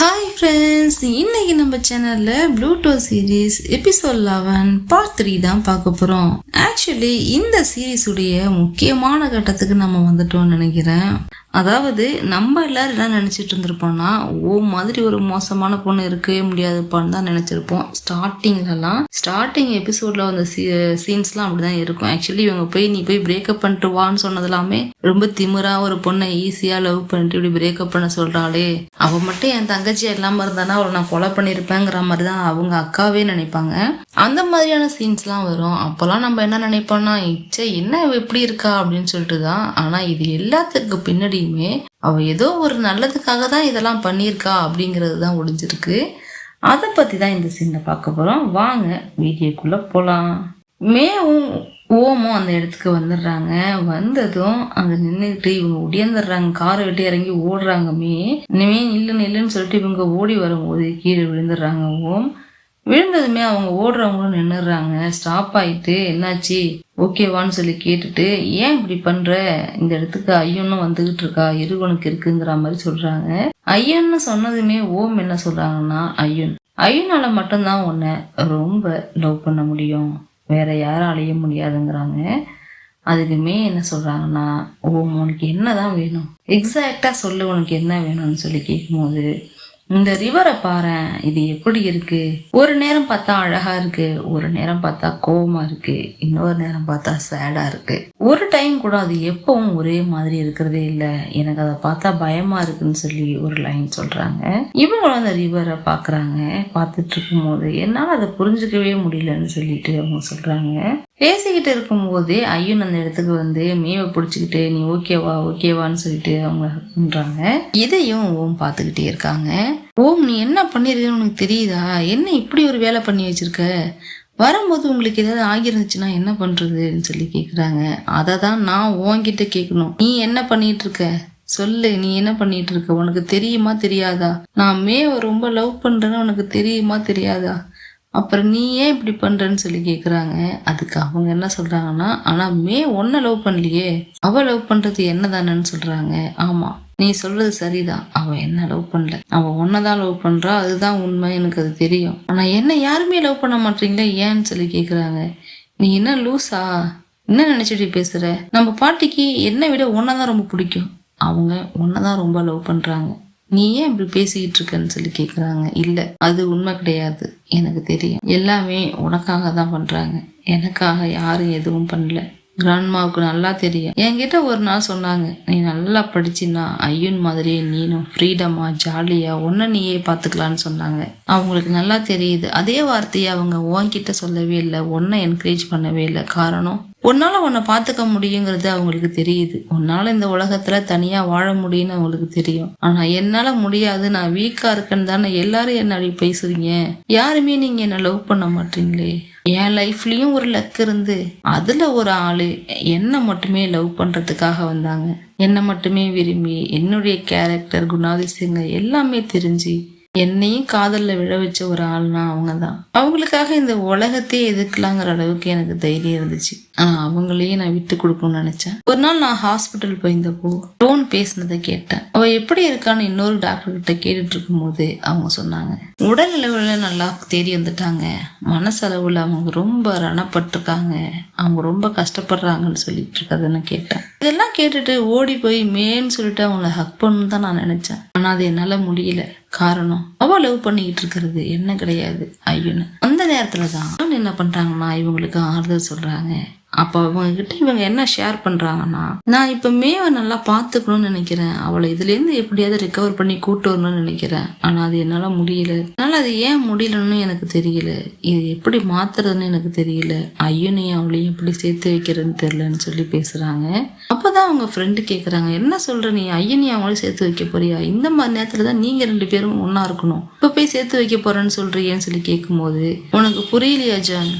Hi friends இன்னைக்கு நம்ம சேனல்ல Pluto series episode eleven part three தான் பார்க்க போகிறோம் ஆக்சுவலி இந்த சீரீஸுடைய முக்கியமான கட்டத்துக்கு நம்ம வந்துட்டோம்னு நினைக்கிறேன். அதாவது நம்ம எல்லாரும் என்ன நினச்சிட்டு இருந்திருப்போம்னா ஓ மாதிரி ஒரு மோசமான பொண்ணு இருக்கவே முடியாதுப்பான்னு தான் நினச்சிருப்போம். ஸ்டார்டிங்லலாம் ஸ்டார்டிங் எபிசோடில் வந்த சீ சீன்ஸ்லாம் அப்படி தான் இருக்கும். ஆக்சுவலி இவங்க போய் நீ போய் பிரேக்கப் பண்ணிட்டு வான்னு சொன்னதெல்லாமே ரொம்ப திமிராக ஒரு பொண்ணை ஈஸியாக லவ் பண்ணிட்டு இப்படி பிரேக்கப் பண்ண சொல்கிறாளே அவள் மட்டும் என் தங்கச்சி இல்லாமல் இருந்தானா அவளை நான் கொலை பண்ணியிருப்பேங்கிற மாதிரி தான் அவங்க அக்காவே நினைப்பாங்க. அந்த மாதிரியான சீன்ஸ்லாம் வரும். அப்போல்லாம் நம்ம என்ன நினைப்போம்னா இச்சே என்ன இப்படி இருக்கா? அப்படின்னு சொல்லிட்டு தான் ஆனால் இது எல்லாத்துக்கு பின்னாடி பின்னாடியுமே அவள் ஏதோ ஒரு நல்லதுக்காக தான் இதெல்லாம் பண்ணியிருக்கா அப்படிங்கிறது தான் ஒளிஞ்சிருக்கு அதை பற்றி தான் இந்த சீனை பார்க்க போகிறோம் வாங்க வீடியோக்குள்ளே போகலாம் மேவும் ஓமும் அந்த இடத்துக்கு வந்துடுறாங்க. வந்ததும் அங்கே நின்றுட்டு இவங்க ஒடியாந்துடுறாங்க. காரை விட்டு இறங்கி ஓடுறாங்க மே இனிமே நில்லு நில்லுன்னு சொல்லிட்டு இவங்க ஓடி வரும்போது கீழே விழுந்துடுறாங்க. ஓம் விழுந்ததுமே அவங்க ஓடுறவங்களும் நின்றுறாங்க ஸ்டாப் ஆயிட்டு என்னாச்சு? ஓகேவான்னு சொல்லி கேட்டுட்டு ஏன் இப்படி பண்ற? இந்த இடத்துக்கு ஐயனும் வந்துகிட்டு இருக்கா? இருவனுக்கு இருக்குங்கிற மாதிரி சொல்றாங்க. ஐயன்னு சொன்னதுமே ஓம் என்ன சொல்றாங்கன்னா ஐயன். ஐயனால மட்டும்தான் உன்னை ரொம்ப லவ் பண்ண முடியும். வேற யாராலையும் முடியாதுங்கிறாங்க. அதுக்குமே என்ன சொல்றாங்கன்னா ஓம் உனக்கு என்னதான் வேணும்? எக்ஸாக்டா சொல்லு உனக்கு என்ன வேணும்னு சொல்லி கேட்கும்போது இந்த ரிவரை பாரேன். இது எப்படி இருக்கு? ஒரு நேரம் பார்த்தா அழகா இருக்கு ஒரு நேரம் பார்த்தா கோவமா இருக்கு இன்னொரு நேரம் பார்த்தா சேடா இருக்கு. ஒரு டைம் கூட அது எப்பவும் ஒரே மாதிரி இருக்கிறதே இல்லை. எனக்கு அதை பார்த்தா பயமா இருக்குன்னு சொல்லி ஒரு லைன் சொல்றாங்க. இவங்களும் அந்த ரிவரை பாக்குறாங்க பார்த்துட்டு இருக்கும்போது என்னால அதை புரிஞ்சுக்கவே முடியலன்னு சொல்லிட்டு அவங்க சொல்றாங்க. பேசிக்கிட்டு இருக்கும்போதே ஐயன் அந்த இடத்துக்கு வந்து மேவை பிடிச்சிக்கிட்டு நீ ஓகேவா ஓகேவான்னு சொல்லிட்டு அவங்க பண்ணுறாங்க இதையும் ஓம் பார்த்துக்கிட்டே இருக்காங்க. ஓம் நீ என்ன பண்ணிருக்கன்னு உனக்கு தெரியுதா? என்ன இப்படி ஒரு வேலை பண்ணி வச்சிருக்க? வரும்போது உங்களுக்கு ஏதாவது ஆகிருந்துச்சுன்னா என்ன பண்ணுறதுன்னு சொல்லி கேட்குறாங்க அதை தான் நான் ஓங்கிட்ட கேட்கணும் நீ என்ன பண்ணிட்டு இருக்க சொல்லு நீ என்ன பண்ணிட்டு இருக்க உனக்கு தெரியுமா தெரியாதா? நான் மேவை ரொம்ப லவ் பண்றேன்னு உனக்கு தெரியுமா தெரியாதா? அப்புறம் நீ ஏன் இப்படி பண்ணுறன்னு சொல்லி கேட்குறாங்க அதுக்கு அவங்க என்ன சொல்கிறாங்கன்னா ஆனால் மே ஒன்றை லவ் பண்ணலையே. அவள் லவ் பண்ணுறது என்ன தானேன்னு சொல்கிறாங்க ஆமாம் நீ சொல்கிறது சரிதான். அவள் என்ன லவ் பண்ணல. அவ ஒன்னதான் லவ் பண்ணுறா அதுதான் உண்மை. எனக்கு அது தெரியும். ஆனால் என்ன யாருமே லவ் பண்ண மாட்டீங்களா? ஏன்னு சொல்லி கேட்குறாங்க நீ என்ன லூசா? என்ன நினச்சிட்டு பேசுகிற நம்ம பாட்டிக்கு என்னை விட ஒன்னதான் ரொம்ப பிடிக்கும். அவங்க ஒன்னதான் ரொம்ப லவ் பண்ணுறாங்க நீ ஏன் இப்படி பேசிக்கிட்டு இருக்கன்னு சொல்லி கேட்குறாங்க இல்லை அது உண்மை கிடையாது. எனக்கு தெரியும். எல்லாமே உனக்காக தான் பண்ணுறாங்க எனக்காக யாரும் எதுவும் பண்ணல. கிராண்ட்மாவுக்கு நல்லா தெரியும். என்கிட்ட ஒரு நாள் சொன்னாங்க நீ நல்லா படிச்சின்னா ஐயன் மாதிரியே நீனும் ஃப்ரீடமாக ஜாலியாக ஒன்றை நீயே பார்த்துக்கலான்னு சொன்னாங்க. அவங்களுக்கு நல்லா தெரியுது. அதே வார்த்தையை அவங்க உன்கிட்ட சொல்லவே இல்லை. ஒன்றை என்கரேஜ் பண்ணவே இல்லை. காரணம் உன்னால் உன்னை பார்த்துக்க முடியுங்கிறது அவங்களுக்கு தெரியுது. உன்னால் இந்த உலகத்தில் தனியாக வாழ முடியும்னு அவங்களுக்கு தெரியும். ஆனால் என்னால் முடியாது. நான் வீக்காக இருக்கேன்னு தானே எல்லாரும் என்ன அப்படி பேசுறீங்க? யாருமே நீங்கள் என்னை லவ் பண்ண மாட்டீங்களே? என் லைஃப்லேயும் ஒரு லக் இருந்து அதில் ஒரு ஆள் என்னை மட்டுமே லவ் பண்ணுறதுக்காக வந்தாங்க. என்னை மட்டுமே விரும்பி என்னுடைய கேரக்டர் குணாதிசயங்கள் எல்லாமே தெரிஞ்சு என்னையும் காதலில் விழ வச்ச ஒரு ஆள்னா அவங்க தான் அவங்களுக்காக இந்த உலகத்தையே எதிர்க்கலாங்கிற அளவுக்கு எனக்கு தைரியம் இருந்துச்சு. அவங்களையும் நான் விட்டு கொடுக்கணும்னு நினைச்சேன். ஒரு நாள் நான் ஹாஸ்பிட்டல் போயிருந்தப்போ டோன் பேசினதை கேட்டேன். அவ எப்படி இருக்கான்னு இன்னொரு டாக்டர் கிட்ட கேட்டுட்டு இருக்கும்போது அவங்க சொன்னாங்க உடல் அளவில் நல்லா தேடி வந்துட்டாங்க. மனசளவில் அவங்க ரொம்ப ரணப்பட்டிருக்காங்க. அவங்க ரொம்ப கஷ்டப்படுறாங்கன்னு சொல்லிட்டு இருக்கதுன்னு கேட்டேன். இதெல்லாம் கேட்டுட்டு ஓடி போய் மேன்னு சொல்லிட்டு அவங்கள ஹக் பண்ணணும் தான் நான் நினைச்சேன். ஆனால் அது என்னால் முடியல. காரணம் அவ லவ் பண்ணிக்கிட்டு இருக்கிறது என்ன கிடையாது. ஐயோன்னு. அந்த நேரத்துல தான் என்ன பண்ணுறாங்கன்னா இவங்களுக்கு ஆறுதல் சொல்கிறாங்க அப்போ அவங்க கிட்ட இவங்க என்ன ஷேர் பண்ணுறாங்கன்னா நான் இப்போ மேவை நல்லா பார்த்துக்கணும்னு நினைக்கிறேன். அவளை இதுலேருந்து எப்படியாவது ரிகவர் பண்ணி கூட்டு வரணும்னு நினைக்கிறேன். ஆனால் அது என்னால் முடியல. அதனால் அது ஏன் முடியலன்னு எனக்கு தெரியல. இது எப்படி மாத்துறதுன்னு எனக்கு தெரியல. ஐயனையும் அவளையும் எப்படி சேர்த்து வைக்கிறதுன்னு தெரியலன்னு சொல்லி பேசுகிறாங்க அப்போ தான் அவங்க ஃப்ரெண்டு கேட்குறாங்க என்ன சொல்கிற நீ? ஐயனையும் அவங்களையும் சேர்த்து வைக்க போறியா? இந்த மாதிரி நேரத்தில் தான் நீங்கள் ரெண்டு பேரும் ஒன்றா இருக்கணும். இப்போ போய் சேர்த்து வைக்க போகிறேன்னு சொல்றியேன்னு சொல்லி கேட்கும்போது உனக்கு புரியலையா ஜான்?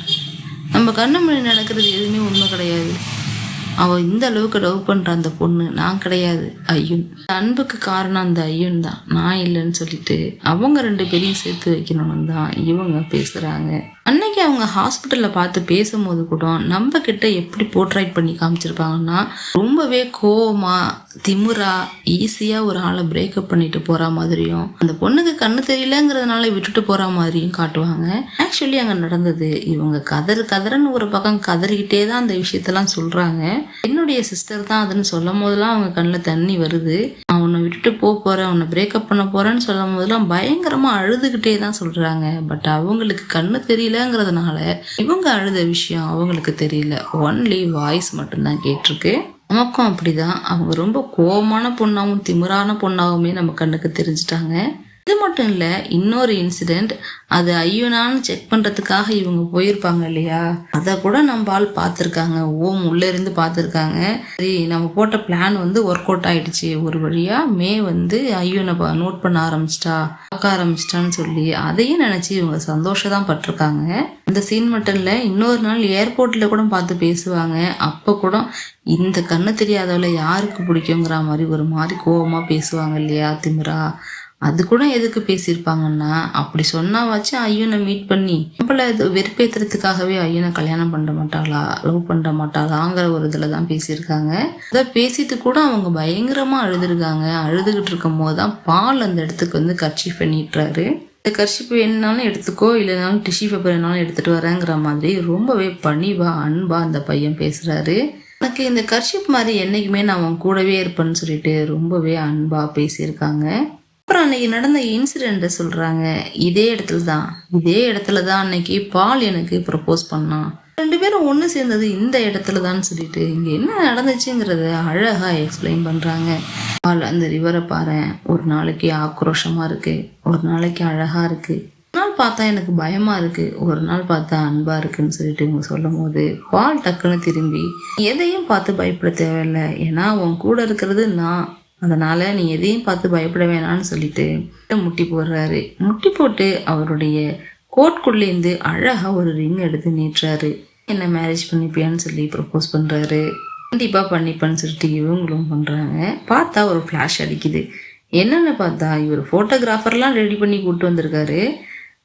நம்ம கண்ணு முன்னாடி நடக்கிறது எதுவுமே உண்மை கிடையாது. அவள் இந்த அளவுக்கு லவ் பண்ணுற அந்த பொண்ணு நான் கிடையாது ஐயன். அன்புக்கு காரணம் அந்த ஐயன் தான். நான் இல்லைன்னு சொல்லிட்டு அவங்க ரெண்டு பேரையும் சேர்த்து வைக்கணும்னு தான் இவங்க பேசுகிறாங்க அன்னைக்கு அவங்க ஹாஸ்பிட்டலில் பார்த்து பேசும்போது கூட நம்ம கிட்ட எப்படி போர்ட்ரைட் பண்ணி காமிச்சிருப்பாங்கன்னா ரொம்பவே கோவமாக திமுறா ஈஸியாக ஒரு ஆளை பிரேக்கப் பண்ணிட்டு போகிற மாதிரியும் அந்த பொண்ணுக்கு கண்ணு தெரியலங்கிறதுனால விட்டுட்டு போகிற மாதிரியும் காட்டுவாங்க. ஆக்சுவலி அங்கே நடந்தது இவங்க கதறு கதறன்னு ஒரு பக்கம் கதறிக்கிட்டே தான் அந்த விஷயத்தெல்லாம் சொல்கிறாங்க என்னுடைய சிஸ்டர் தான் அதுன்னு சொல்லும் போதெல்லாம் அவங்க கண்ணில் தண்ணி வருது. நான் உன்னை விட்டுட்டு போக போகிறேன் உன்னை பிரேக்கப் பண்ண போகிறேன்னு சொல்லும் போதெல்லாம் பயங்கரமாக அழுதுகிட்டே தான் சொல்கிறாங்க பட் அவங்களுக்கு கண்ணு இல்லைங்கிறதுனால இவங்க அழுத விஷயம் அவங்களுக்கு தெரியல. ஒன்லி வாய்ஸ் மட்டும்தான் கேட்டிருக்கு. நமக்கும் அப்படிதான். அவங்க ரொம்ப கோவமான பொண்ணாகவும் திமிரான பொண்ணாகவுமே நம்ம கண்ணுக்கு தெரிஞ்சிட்டாங்க. இது மட்டும் இல்லை இன்னொரு இன்சிடெண்ட் அது ஐயோனான்னு செக் பண்ணுறதுக்காக இவங்க போயிருப்பாங்க இல்லையா? அதை கூட நம்ம ஆள் பார்த்துருக்காங்க. ஓம் உள்ளே இருந்து பார்த்துருக்காங்க. சரி நம்ம போட்ட பிளான் வந்து ஒர்க் அவுட் ஆயிடுச்சு. ஒரு வழியாக மே வந்து ஐயோனை நோட் பண்ண ஆரம்பிச்சிட்டா பார்க்க ஆரம்பிச்சிட்டான்னு சொல்லி அதையும் நினச்சி இவங்க சந்தோஷம் தான் பட்டிருக்காங்க. இந்த சீன் மட்டும் இல்லை இன்னொரு நாள் ஏர்போர்ட்டில் கூட பார்த்து பேசுவாங்க. அப்போ கூட இந்த கண்ணு தெரியாதவளை யாருக்கு பிடிக்குங்கிற மாதிரி ஒரு மாதிரி கோவமாக பேசுவாங்க இல்லையா திமிரா? அது கூட எதுக்கு பேசியிருப்பாங்கன்னா அப்படி சொன்னா வச்சு ஐயனை மீட் பண்ணி நம்மள இது வெறுப்பேத்துறதுக்காகவே ஐயனை கல்யாணம் பண்ண மாட்டாளா லவ் பண்ண மாட்டாளாங்கிற ஒரு இதில் தான் பேசியிருக்காங்க. அதை பேசிட்டு கூட அவங்க பயங்கரமாக அழுதுருக்காங்க. அழுதுகிட்டு இருக்கும் போது தான் பால் அந்த இடத்துக்கு வந்து கர்ச்சி பண்ணிட்டுறாரு இந்த கர்ஷிப் வேணுனாலும் எடுத்துக்கோ இல்லைனாலும் டிஷ்யூ பேப்பர் வேணாலும் எடுத்துகிட்டு வரேங்கிற மாதிரி ரொம்பவே பணிவா அன்பா அந்த பையன் பேசுகிறாரு எனக்கு இந்த கர்ஷிப் மாதிரி என்றைக்குமே நான் அவன் கூடவே இருப்பேன்னு சொல்லிட்டு ரொம்பவே அன்பாக பேசியிருக்காங்க. அப்புறம் அன்னைக்கு நடந்த இன்சிடெண்ட்டை சொல்கிறாங்க இதே இடத்துல தான் இதே இடத்துல தான் அன்னைக்கு பால் எனக்கு ப்ரப்போஸ் பண்ணான். ரெண்டு பேரும் ஒன்று சேர்ந்தது இந்த இடத்துல தான் சொல்லிட்டு இங்கே என்ன நடந்துச்சுங்கிறத அழகாக எக்ஸ்பிளைன் பண்ணுறாங்க பால் அந்த ரிவரை பாரு ஒரு நாளைக்கு ஆக்ரோஷமாக இருக்குது ஒரு நாளைக்கு அழகாக இருக்குது ஒரு நாள் பார்த்தா எனக்கு பயமாக இருக்குது ஒரு நாள் பார்த்தா அன்பாக இருக்குன்னு சொல்லிட்டு இவங்க சொல்லும் போது பால் டக்குன்னு திரும்பி எதையும் பார்த்து பயப்பட தேவையில்லை. ஏன்னா உன் கூட இருக்கிறது நான். அதனால் நீ எதையும் பார்த்து பயப்பட வேணாம்னு சொல்லிட்டு முட்டி போடுறாரு. முட்டி போட்டு அவருடைய கோட்குள்ளேருந்து அழகாக ஒரு ரிங் எடுத்து நீட்டுறாரு. என்ன மேரேஜ் பண்ணிப்பியான்னு சொல்லி ப்ரப்போஸ் பண்ணுறாரு கண்டிப்பாக பண்ணிப்பேன்னு சொல்லிட்டு இவங்களும் பண்ணுறாங்க பார்த்தா ஒரு ஃப்ளாஷ் அடிக்குது. என்னென்னு பார்த்தா இவர் ஃபோட்டோகிராஃபர்லாம் ரெடி பண்ணி கூப்பிட்டு வந்திருக்காரு.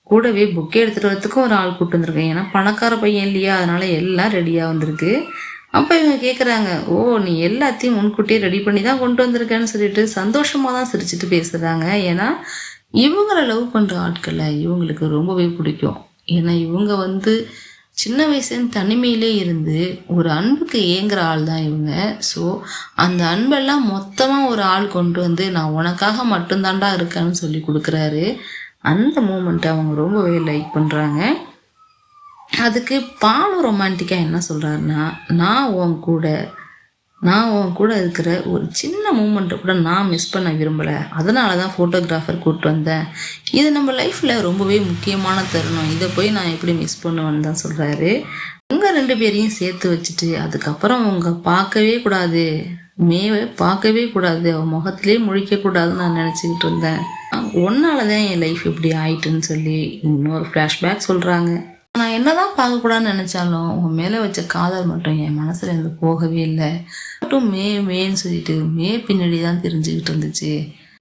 கூடவே புக்கே எடுத்துகிட்டு வரத்துக்கும் ஒரு ஆள் கூப்பிட்டு வந்திருக்கேன் ஏன்னா பணக்கார பையன் இல்லையா? அதனால் எல்லாம் ரெடியாக வந்திருக்கு. அப்போ இவங்க கேட்குறாங்க ஓ நீ எல்லாத்தையும் முன்கூட்டியே ரெடி பண்ணி தான் கொண்டு வந்திருக்கேன்னு சொல்லிட்டு சந்தோஷமாக தான் சிரிச்சுட்டு பேசுகிறாங்க ஏன்னா இவங்களை லவ் பண்ணுற ஆட்களை இவங்களுக்கு ரொம்பவே பிடிக்கும். ஏன்னா இவங்க வந்து சின்ன வயசுலேருந்து தனிமையிலே இருந்து ஒரு அன்புக்கு ஏங்குற ஆள் தான் இவங்க. ஸோ அந்த அன்பெல்லாம் மொத்தமாக ஒரு ஆள் கொண்டு வந்து நான் உனக்காக மட்டும்தாண்டா இருக்கேன்னு சொல்லி கொடுக்குறாரு. அந்த மூமெண்ட்டை அவங்க ரொம்பவே லைக் பண்ணுறாங்க அதுக்கு பாலும் ரொமான்டிக்காக என்ன சொல்கிறாருன்னா நான் உன் கூட நான் உன் கூட இருக்கிற ஒரு சின்ன மூமெண்ட்டை கூட நான் மிஸ் பண்ண விரும்பலை. அதனால தான் ஃபோட்டோகிராஃபர் கூப்பிட்டு வந்தேன். இது நம்ம லைஃப்பில் ரொம்பவே முக்கியமான தருணம். இதை போய் நான் எப்படி மிஸ் பண்ணுவேன்னு தான் சொல்கிறாரு உங்கள் ரெண்டு பேரையும் சேர்த்து வச்சுட்டு அதுக்கப்புறம் அவங்க பார்க்கவே கூடாது. மேவை பார்க்கவே கூடாது. அவன் முகத்திலே முழிக்கக்கூடாதுன்னு நான் நினச்சிக்கிட்டு இருந்தேன். ஒன்னால தான் என் லைஃப் இப்படி ஆயிட்டுன்னு சொல்லி இன்னொரு ஃப்ளாஷ்பேக் சொல்கிறாங்க நான் என்னதான் பார்க்கக்கூடாதுன்னு நினச்சாலும் உங்கள் மேலே வச்ச காதல் மட்டும் என் மனசுல இருந்து போகவே இல்லை. மட்டும் மே மேன்னு சொல்லிட்டு மே பின்னாடி தான் தெரிஞ்சுக்கிட்டு இருந்துச்சு.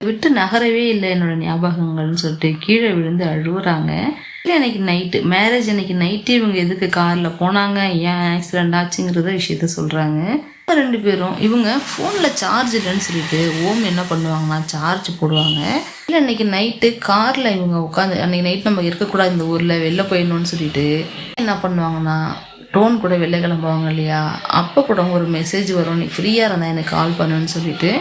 விட்டு நகரவே இல்லை என்னோட ஞாபகங்கள்னு சொல்லிட்டு கீழே விழுந்து அழுகுறாங்க இல்லை அன்னைக்கு நைட்டு மேரேஜ் அன்னைக்கு நைட்டு இவங்க எதுக்கு காரில் போனாங்க ஏன் ஆக்சிடென்ட் ஆச்சுங்கிறத விஷயத்த சொல்கிறாங்க ரெண்டு பேரும் இவங்க ஃபோனில் சார்ஜ் இல்லைன்னு சொல்லிட்டு ஓம் என்ன பண்ணுவாங்கன்னா சார்ஜ் போடுவாங்க. இல்லை அன்னைக்கு நைட்டு காரில் இவங்க உட்காந்து அன்னைக்கு நைட் நம்ம இருக்கக்கூடாது இந்த ஊரில் வெளில போயிடணும்னு சொல்லிட்டு என்ன பண்ணுவாங்கன்னா டோன் கூட வெளில கிளம்புவாங்க இல்லையா? அப்போ கூட ஒரு மெசேஜ் வரும் நீ ஃப்ரீயாக இருந்தால் எனக்கு கால் பண்ணுன்னு சொல்லிட்டு.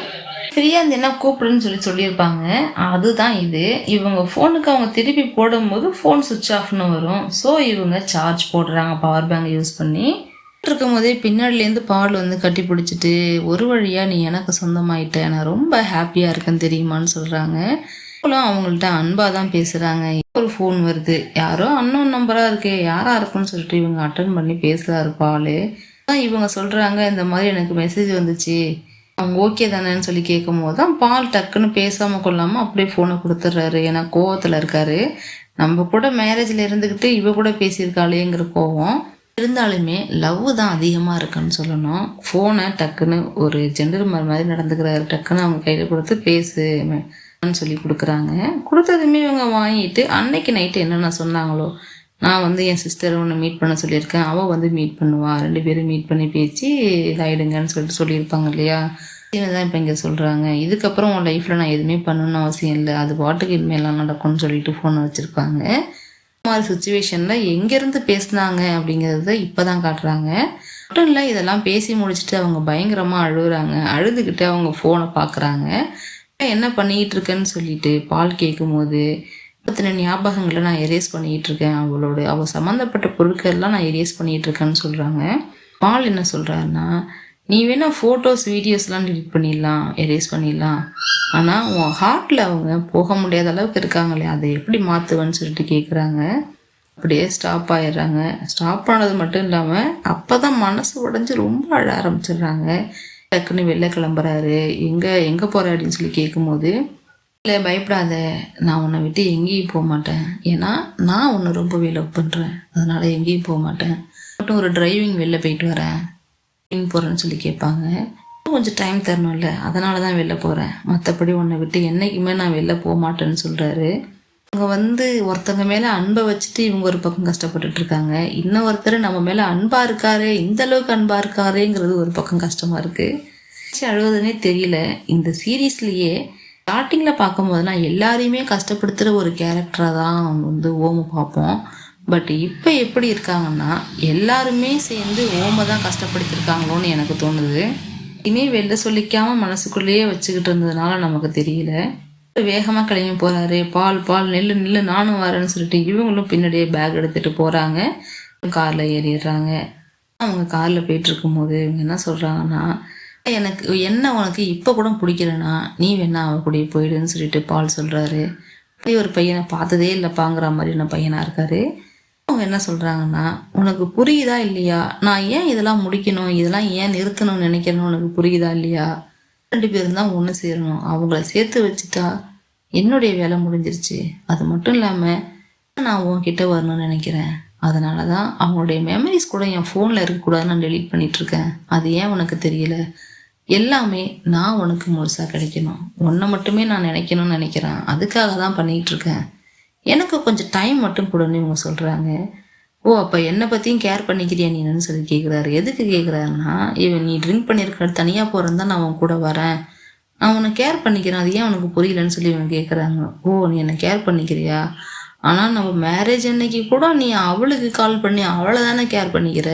ஃப்ரீயாக இருந்தேன்னா கூப்பிடுன்னு சொல்லி சொல்லியிருப்பாங்க. அதுதான் இது. இவங்க ஃபோனுக்கு அவங்க திருப்பி போடும்போது ஃபோன் சுவிட்ச் ஆஃப்னு வரும். ஸோ இவங்க சார்ஜ் போடுறாங்க பவர் பேங்க் யூஸ் பண்ணி. இருக்கும் போதே பின்னாடிலேருந்து பால் வந்து கட்டி பிடிச்சிட்டு ஒரு வழியாக நீ எனக்கு சொந்தமாயிட்ட நான் ரொம்ப ஹாப்பியாக இருக்கேன்னு தெரியுமான்னு சொல்கிறாங்க அவங்களும் அவங்கள்ட்ட அன்பாக தான் பேசுகிறாங்க ஒரு ஃபோன் வருது. யாரோ அன்னோன் நம்பராக இருக்கே யாராக இருக்குன்னு சொல்லிட்டு இவங்க அட்டன் பண்ணி பேசுகிறாரு பால். தான் இவங்க சொல்கிறாங்க இந்த மாதிரி எனக்கு மெசேஜ் வந்துச்சு. அவங்க ஓகே தானேன்னு சொல்லி கேட்கும் போது தான் பால் டக்குன்னு பேசாமல் கொள்ளாமல் அப்படியே ஃபோனை கொடுத்துட்றாரு. ஏன்னா கோவத்தில் இருக்காரு. நம்ம கூட மேரேஜில் இருந்துக்கிட்டு இவ கூட பேசியிருக்காளேங்கிற கோவம். இருந்தாலுமே லவ் தான் அதிகமாக இருக்குன்னு சொல்லணும். ஃபோனை டக்குன்னு ஒரு ஜெண்டர் மாதிரி நடந்துக்கிறாரு. டக்குன்னு அவங்க கையில் கொடுத்து பேசு சொல்லி கொடுக்குறாங்க. கொடுத்ததுமே இவங்க வாங்கிட்டு அன்னைக்கு நைட்டு என்னென்ன சொன்னாங்களோ நான் வந்து என் சிஸ்டர் ஒன்று மீட் பண்ண சொல்லியிருக்கேன். அவள் வந்து மீட் பண்ணுவா. ரெண்டு பேரும் மீட் பண்ணி பேச்சு இதாயிடுங்கன்னு சொல்லிட்டு சொல்லியிருப்பாங்க இல்லையா? தான் இப்போ இங்கே சொல்கிறாங்க இதுக்கப்புறம் உன் லைஃப்பில் நான் எதுவுமே பண்ணணும்னு அவசியம் இல்லை. அது பாட்டுக்கு இனிமேலாம் நடக்கும்னு சொல்லிட்டு ஃபோனை வச்சுருப்பாங்க. மாதிரி சுச்சுவேஷனில் எங்கேருந்து பேசுனாங்க அப்படிங்கிறத இப்போ தான் காட்டுறாங்க. மட்டும் இல்லை இதெல்லாம் பேசி முடிச்சுட்டு அவங்க பயங்கரமாக அழுகுறாங்க. அழுதுகிட்டு அவங்க ஃபோனை பார்க்குறாங்க என்ன பண்ணிக்கிட்டு இருக்கேன்னு சொல்லிட்டு பால் கேட்கும்போது பற்றின ஞாபகங்களை நான் எரேஸ் பண்ணிக்கிட்டு இருக்கேன். அவளோட அவள் சம்மந்தப்பட்ட பொருட்கள்லாம் நான் எரேஸ் பண்ணிகிட்டு இருக்கேன்னு சொல்கிறாங்க பால் என்ன சொல்கிறாருன்னா நீ வேணா ஃபோட்டோஸ் வீடியோஸ்லாம் டிலீட் பண்ணிடலாம் எரேஸ் பண்ணிடலாம். ஆனால் உன் ஹார்ட்டில் அவங்க போக முடியாத அளவுக்கு இருக்காங்களே அதை எப்படி மாற்றுவேன்னு சொல்லிட்டு கேட்குறாங்க அப்படியே ஸ்டாப் ஆயிடுறாங்க. ஸ்டாப் ஆனது மட்டும் இல்லாமல் அப்போ தான் மனசு உடஞ்சி ரொம்ப அழ ஆரம்பிச்சிடுறாங்க. டக்குன்னு வெளில கிளம்புறாரு. எங்கே எங்கே போகிற அப்படின்னு சொல்லி கேட்கும்போது இல்லை பயப்படாத. நான் உன்னை விட்டு எங்கேயும் போக மாட்டேன். ஏன்னா நான் உன்னை ரொம்பவே லவ் பண்ணுறேன் அதனால் எங்கேயும் போக மாட்டேன். மட்டும் ஒரு டிரைவிங் வெளில போயிட்டு வரேன். எங்கே போகிறேன்னு சொல்லி கேட்பாங்க. கொஞ்சம் டைம் தரணும்ல அதனால தான் வெளில போகிறேன் மற்றபடி உன்னை விட்டு என்றைக்குமே நான் வெளில போக மாட்டேன்னு சொல்கிறாரு அவங்க வந்து ஒருத்தவங்க மேலே அன்பை வச்சுட்டு இவங்க ஒரு பக்கம் கஷ்டப்பட்டுட்ருக்காங்க இன்னொருத்தர் நம்ம மேலே அன்பாக இருக்காரு இந்த அளவுக்கு அன்பாக இருக்காருங்கிறது ஒரு பக்கம் கஷ்டமாக இருக்குது அழுவதுனே தெரியல. இந்த சீரீஸ்லேயே ஸ்டார்டிங்கில் பார்க்கும்போதெல்லாம் எல்லாரையுமே கஷ்டப்படுத்துகிற ஒரு கேரக்டராக தான் வந்து ஓமு பார்ப்போம். பட் இப்போ எப்படி இருக்காங்கன்னா எல்லாருமே சேர்ந்து ஓம தான் கஷ்டப்படுத்திருக்காங்களோன்னு எனக்கு தோணுது. இனி வெளில சொல்லிக்காமல் மனசுக்குள்ளேயே வச்சுக்கிட்டு இருந்ததுனால நமக்கு தெரியல. வேகமாக கிளம்பி போகிறாரு பால் பால் நெல் நெல் நானும் வரேன்னு சொல்லிட்டு இவங்களும் பின்னாடியே பேக் எடுத்துகிட்டு போகிறாங்க காரில் ஏறிடுறாங்க. அவங்க காரில் போயிட்டுருக்கும்போது இவங்க என்ன சொல்கிறாங்கன்னா எனக்கு என்ன உனக்கு இப்போ கூட பிடிக்கலனா நீ வேணா அவ கூட போயிடுன்னு சொல்லிட்டு பால் சொல்கிறாரு அப்படி ஒரு பையனை பார்த்ததே இல்லைப்பாங்கிற மாதிரியான பையனாக இருக்காரு? அவங்க என்ன சொல்கிறாங்கன்னா உனக்கு புரியுதா இல்லையா? நான் ஏன் இதெல்லாம் முடிக்கணும்? இதெல்லாம் ஏன் நிறுத்தணும்னு நினைக்கிறேன்னு உனக்கு புரியுதா இல்லையா? ரெண்டு பேரும் தான் ஒன்று சேரணும். அவங்கள சேர்த்து வச்சுட்டா என்னுடைய வேலை முடிஞ்சிருச்சு. அது மட்டும் இல்லாமல் நான் உன்கிட்ட வரணும்னு நினைக்கிறேன். அதனால தான் அவங்களுடைய மெமரிஸ் கூட என் ஃபோனில் இருக்கக்கூடாதுன்னு நான் டெலீட் பண்ணிகிட்ருக்கேன் அது ஏன் உனக்கு தெரியல? எல்லாமே நான் உனக்கு முழுசாக கிடைக்கணும். உன்னை மட்டுமே நான் நினைக்கணும்னு நினைக்கிறேன். அதுக்காக தான் பண்ணிகிட்ருக்கேன் எனக்கு கொஞ்சம் டைம் மட்டும் கொடுன்னு இவங்க சொல்கிறாங்க ஓ அப்போ என்னை பற்றியும் கேர் பண்ணிக்கிறியா நீன்னு சொல்லி கேட்குறாரு எதுக்கு கேட்குறாருன்னா இவன் நீ ட்ரிங்க் பண்ணியிருக்க தனியாக போகிறேன் தான் நான் உன் கூட வரேன். நான் உன்னை கேர் பண்ணிக்கிறேன். அது ஏன் உனக்கு புரியலன்னு சொல்லி இவன் கேட்குறாங்க ஓ நீ என்னை கேர் பண்ணிக்கிறியா? ஆனால் நம்ம மேரேஜ் அன்னைக்கு கூட நீ அவளுக்கு கால் பண்ணி அவளை தானே கேர் பண்ணிக்கிற?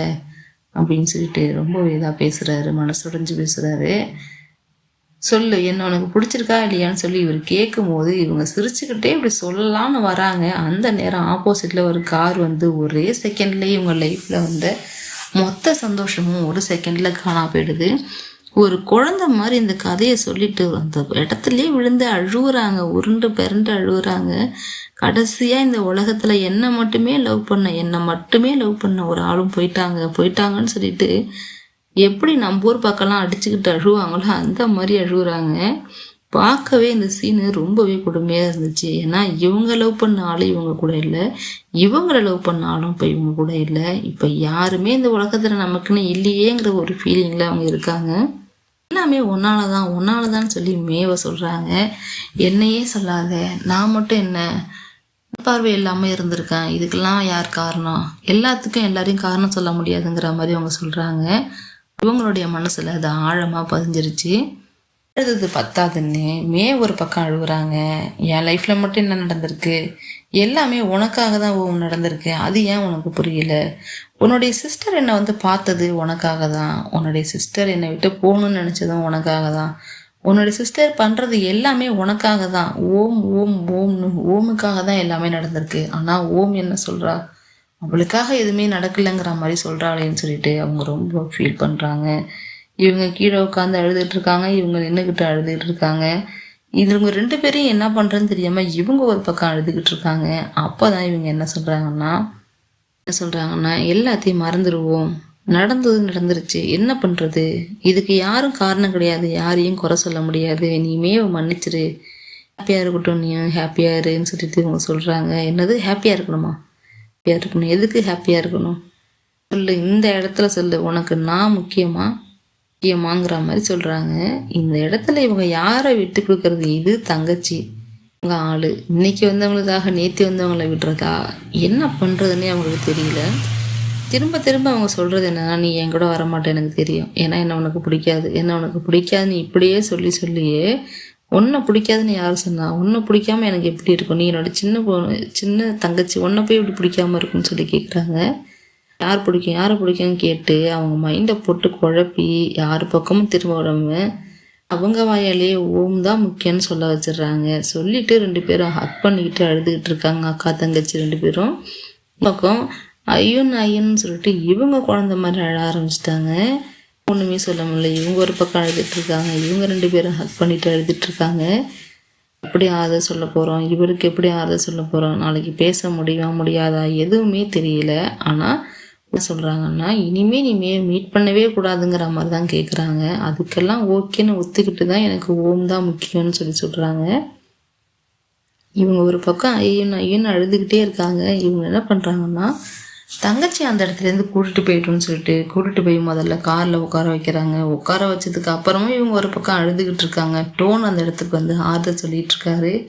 அப்படின்னு சொல்லிட்டு ரொம்ப இதாக பேசுகிறாரு மனசுடைஞ்சு பேசுகிறாரு சொல்லு என்ன உனக்கு பிடிச்சிருக்கா இல்லையான்னு சொல்லி இவர் கேட்கும்போது இவங்க சிரிச்சுக்கிட்டே இப்படி சொல்லலாம்னு வராங்க. அந்த நேரம் ஆப்போசிட்டில் ஒரு கார் வந்து ஒரே செகண்ட்லேயே இவங்க லைஃப்பில் வந்து மொத்த சந்தோஷமும் ஒரு செகண்டில் காணா போயிடுது. ஒரு குழந்தை மாதிரி இந்த கதையை சொல்லிட்டு அந்த இடத்துலயே விழுந்து அழுகுறாங்க உருண்டு பிறண்டு அழுகுறாங்க கடைசியாக இந்த உலகத்தில் என்னை மட்டுமே லவ் பண்ண என்னை மட்டுமே லவ் பண்ண ஒரு ஆளும் போயிட்டாங்க போயிட்டாங்கன்னு சொல்லிட்டு எப்படி நம்ம ஊர் பக்கம்லாம் அடிச்சுக்கிட்டு அழுவாங்களோ அந்த மாதிரி அழுகுறாங்க. பார்க்கவே இந்த சீனு ரொம்பவே கொடுமையாக இருந்துச்சு. ஏன்னா இவங்க லவ் பண்ண ஆளும் இவங்க கூட இல்லை. இவங்களை லவ் பண்ண ஆளும் இப்போ இவங்க கூட இல்லை. இப்போ யாருமே இந்த உலகத்தில் நமக்குன்னு இல்லையேங்கிற ஒரு ஃபீலிங்கில் அவங்க இருக்காங்க. எல்லாமே ஒன்னால தான் ஒன்னால தான் சொல்லி மேவ சொல்கிறாங்க என்னையே சொல்லாத. நான் மட்டும் என்ன? பார்வை இல்லாமல் இருந்திருக்கேன். இதுக்கெல்லாம் யார் காரணம்? எல்லாத்துக்கும் எல்லாரையும் காரணம் சொல்ல முடியாதுங்கிற மாதிரி அவங்க சொல்கிறாங்க இவங்களுடைய மனசில் அது ஆழமாக பதிஞ்சிருச்சு. அழுது பத்தாதுன்னு மே ஒரு பக்கம் அழுகுறாங்க. என் லைஃப்பில் மட்டும் என்ன நடந்திருக்கு? எல்லாமே உனக்காக தான் ஓம் நடந்திருக்கு. அது ஏன் உனக்கு புரியல? உன்னுடைய சிஸ்டர் என்னை வந்து பார்த்தது உனக்காக தான் உன்னுடைய சிஸ்டர் என்னை விட்டு போகணும்னு நினச்சதும் உனக்காக தான் உன்னுடைய சிஸ்டர் பண்ணுறது எல்லாமே உனக்காக தான் ஓம் ஓம் ஓம்னு ஓமுக்காக தான் எல்லாமே நடந்திருக்கு. ஆனால் ஓம் என்ன சொல்கிறா அவளுக்காக எதுவுமே நடக்கலைங்கிற மாதிரி சொல்கிறாளேன்னு சொல்லிட்டு அவங்க ரொம்ப ஃபீல் பண்ணுறாங்க இவங்க கீழே உட்காந்து அழுதுட்டு இருக்காங்க இவங்க நின்றுக்கிட்டு அழுதுகிட்டு இருக்காங்க. இவங்க ரெண்டு பேரையும் என்ன பண்ணுறதுன்னு தெரியாமல் இவங்க ஒரு பக்கம் அழுதுகிட்டு இருக்காங்க. அப்போ தான் இவங்க என்ன சொல்கிறாங்கன்னா என்ன சொல்கிறாங்கன்னா எல்லாத்தையும் மறந்துடுவோம் நடந்தது நடந்துருச்சு. என்ன பண்ணுறது இதுக்கு யாரும் காரணம் கிடையாது. யாரையும் குறை சொல்ல முடியாது. நீமே மன்னிச்சிரு. ஹாப்பியாக இருக்கட்டும் நீ ஹாப்பியாக இருன்னு சொல்லிட்டு இவங்க சொல்கிறாங்க என்னது? ஹாப்பியாக இருக்கணுமா? ஹாப்பியாக இருக்கணும். எதுக்கு ஹாப்பியாக இருக்கணும்? சொல்லு இந்த இடத்துல சொல்லு. உனக்கு நான் முக்கியமா? முக்கியமாங்கிற மாதிரி சொல்கிறாங்க இந்த இடத்துல இவங்க யாரை விட்டு கொடுக்கறது? இது தங்கச்சி. இவங்க ஆள். இன்னைக்கு வந்தவங்களுக்காக நேற்று வந்தவங்கள விடுறதா? என்ன பண்ணுறதுன்னே அவங்களுக்கு தெரியல. திரும்ப திரும்ப அவங்க சொல்கிறது என்னன்னா நீ என் கூட வரமாட்டேன் எனக்கு தெரியும். ஏன்னா என்ன உனக்கு பிடிக்காது. என்ன உனக்கு பிடிக்காதுன்னு இப்படியே சொல்லி சொல்லியே உன்னை பிடிக்காதுன்னு யார் சொன்னா? உன்னை பிடிக்காம எனக்கு எப்படி இருக்கும்? நீ என்னோட சின்ன பொண்ணு சின்ன தங்கச்சி உன்னை போய் இப்படி பிடிக்காம இருக்குன்னு சொல்லி கேட்குறாங்க யார் பிடிக்கும்? யாரை பிடிக்கும்னு கேட்டு அவங்க மைண்டை போட்டு குழப்பி யார் பக்கமும் திரும்ப விடாம அவங்க வாயாலே ஓம் தான் முக்கியம்னு சொல்ல வச்சிடுறாங்க. சொல்லிட்டு ரெண்டு பேரும் ஹக் பண்ணிக்கிட்டு அழுதுகிட்டு இருக்காங்க அக்கா தங்கச்சி ரெண்டு பேரும். பக்கம் ஐயன் ஐயன்னு சொல்லிட்டு இவங்க குழந்த மாதிரி அழ ஆரம்பிச்சிட்டாங்க. ஒன்றுமே சொல்ல முடியல. இவங்க ஒரு பக்கம் அழுதுட்ருக்காங்க இவங்க ரெண்டு பேரும் ஹக் பண்ணிட்டு அழுதுட்டுருக்காங்க எப்படி ஆறுதல் சொல்ல போகிறோம் இவருக்கு எப்படி ஆறுதல் சொல்ல போகிறோம் நாளைக்கு பேச முடியுமா முடியாதா? எதுவுமே தெரியல. ஆனால் என்ன சொல்கிறாங்கன்னா இனிமே நீ மே மீட் பண்ணவே கூடாதுங்கிற மாதிரி தான் கேட்குறாங்க அதுக்கெல்லாம் ஓகேன்னு ஒத்துக்கிட்டு தான் எனக்கு ஓம் தான் முக்கியம்னு சொல்லி சொல்கிறாங்க இவங்க ஒரு பக்கம் ஐயன் ஐயன் அழுதுகிட்டே இருக்காங்க. இவங்க என்ன பண்ணுறாங்கன்னா தங்கச்சி அந்த இடத்துலேருந்து கூட்டிகிட்டு போயிட்டோன்னு சொல்லிட்டு கூட்டிட்டு போய் முதல்ல காரில் உட்கார வைக்கிறாங்க. உட்கார வச்சதுக்கு அப்புறமும் இவங்க ஒரு பக்கம் அழுதுகிட்டு இருக்காங்க. டோன் அந்த இடத்துக்கு வந்து ஆறுதல் சொல்லிட்டு இருக்காரு.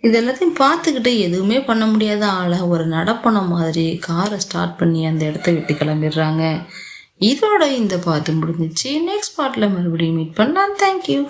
இது எல்லாத்தையும் பார்த்துக்கிட்டு எதுவுமே பண்ண முடியாத ஆளை ஒரு நடப்பணம் மாதிரி காரை ஸ்டார்ட் பண்ணி அந்த இடத்த விட்டு கிளம்பிடுறாங்க. இதோட இந்த பாட்டு முடிஞ்சிச்சு. நெக்ஸ்ட் பாட்டில் மறுபடியும் மீட் பண்ணலாம். தேங்க்யூ